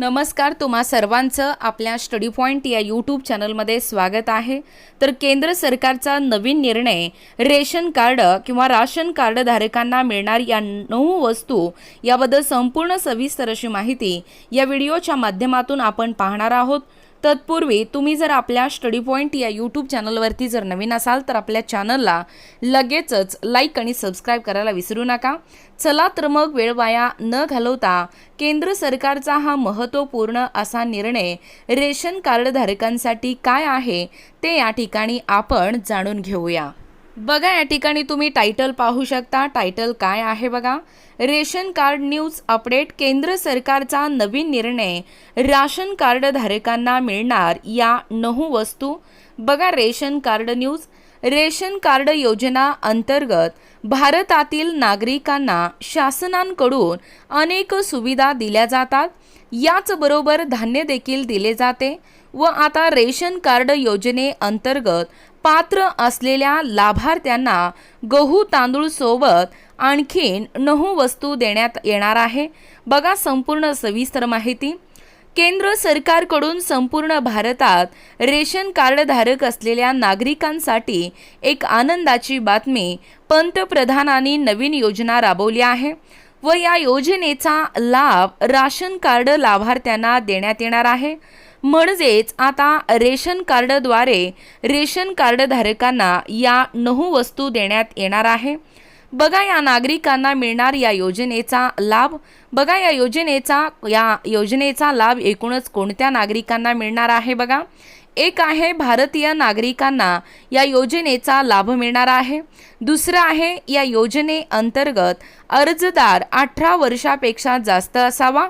नमस्कार तुम्हा सर्वांचं आपल्या स्टडी पॉईंट या यूट्यूब चॅनलमध्ये स्वागत आहे. तर केंद्र सरकारचा नवीन निर्णय रेशन कार्ड किंवा राशन कार्ड धारकांना मिळणार या नऊ वस्तू याबद्दल संपूर्ण सविस्तर अशी माहिती या व्हिडिओच्या माध्यमातून आपण पाहणार आहोत. तत्पूर्वी तुम्ही जर आपल्या स्टडी पॉईंट या यूट्यूब चॅनलवरती जर नवीन असाल तर आपल्या चॅनलला लगेचच लाईक आणि सबस्क्राईब करायला विसरू नका. चला तर मग वेळ वाया न घालवता केंद्र सरकारचा हा महत्त्वपूर्ण असा निर्णय रेशन कार्डधारकांसाठी काय आहे ते या ठिकाणी आपण जाणून घेऊया. बघा या ठिकाणी तुम्ही टायटल पाहू शकता. टायटल काय आहे बघा? Ration card news update. केंद्र सरकारचा नवीन निर्णय. राशन कार्ड धारकांना मिळणार या नऊ वस्तू. बघा ration card news. Ration card योजना अंतर्गत भारतातील नागरिकांना शासनांकडून अनेक सुविधा दिल्या जातात. याचबरोबर धान्य देखील दिले जाते व आता रेशन कार्ड योजनेअंतर्गत पात्र असलेल्या लाभार्थ्यांना गहू तांदूळ सोबत आणखीन नऊ वस्तू देण्यात येणार आहे. बघा संपूर्ण सविस्तर माहिती. केंद्र सरकारकडून संपूर्ण भारतात रेशन कार्डधारक असलेल्या नागरिकांसाठी एक आनंदाची बातमी पंतप्रधानांनी नवीन योजना राबवली आहे व या योजनेचा लाभ राशन कार्ड लाभार्थ्यांना देण्यात येणार आहे. म्हणजेच आता रेशन कार्डद्वारे रेशन कार्डधारकांना या नऊ वस्तू देण्यात येणार आहे. बघा या नागरिकांना मिळणार या योजनेचा लाभ. बघा या योजनेचा या योजनेचा लाभ एकूणच कोणत्या नागरिकांना मिळणार आहे बघा. एक आहे भारतीय नागरिकांना या योजनेचा लाभ मिळणार आहे. दुसरं आहे या योजनेअंतर्गत अर्जदार अठरा वर्षापेक्षा जास्त असावा.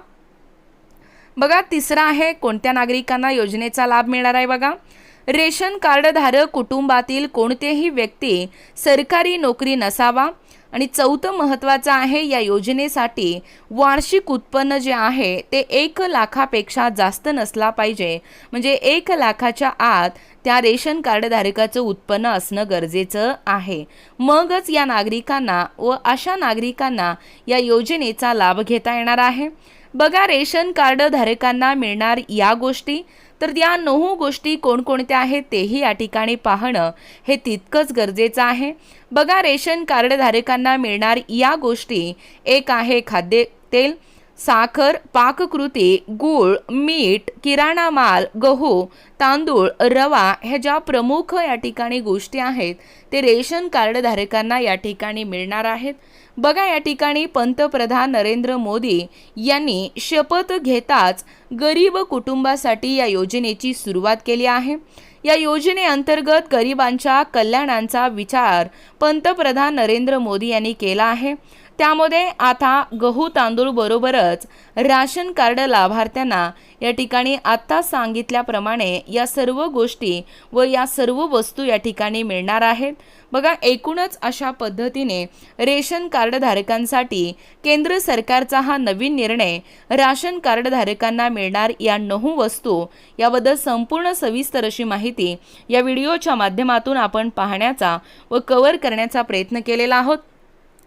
बघा तिसरा आहे कोणत्या नागरिकांना योजनेचा लाभ मिळणार आहे बघा. रेशन कार्डधारक कुटुंबातील कोणतेही व्यक्ती सरकारी नोकरी नसावा. आणि चौथं महत्त्वाचं आहे या योजनेसाठी वार्षिक उत्पन्न जे आहे ते एक लाखापेक्षा जास्त नसला पाहिजे. म्हणजे एक लाखाच्या आत त्या रेशन कार्डधारकाचं उत्पन्न असणं गरजेचं आहे. मगच या नागरिकांना व अशा नागरिकांना या योजनेचा लाभ घेता येणार आहे. बघा रेशन कार्ड धारकांना मिळणार या गोष्टी. तर या नऊ गोष्टी कोणकोणत्या आहेत तेही या ठिकाणी पाहणं हे तितकंच गरजेचं आहे. बघा रेशन कार्डधारकांना मिळणार या गोष्टी. एक आहे खाद्य तेल साखर पाककृती गूळ मीठ किराणा माल गहू तांदूळ रवा ह्या ज्या प्रमुख या ठिकाणी गोष्टी आहेत ते रेशन कार्ड धारकांना या ठिकाणी मिळणार आहेत. बघा या ठिकाणी पंतप्रधान नरेंद्र मोदी यांनी शपथ घेताच गरीब कुटुंबासाठी या योजनेची सुरुवात केली आहे. या योजनेअंतर्गत गरिबांच्या कल्याणांचा विचार पंतप्रधान नरेंद्र मोदी यांनी केला आहे. त्यामध्ये आता गहू तांदूळ बरोबरच राशन कार्ड लाभार्थ्यांना या ठिकाणी आत्ता सांगितल्याप्रमाणे या सर्व गोष्टी व या सर्व वस्तू या ठिकाणी मिळणार आहेत. बघा एकूणच अशा पद्धतीने रेशन कार्डधारकांसाठी केंद्र सरकारचा हा नवीन निर्णय राशन कार्डधारकांना मिळणार या नऊ वस्तू याबद्दल संपूर्ण सविस्तर अशी माहिती या व्हिडिओच्या माध्यमातून आपण पाहण्याचा व कव्हर करण्याचा प्रयत्न केलेला आहोत.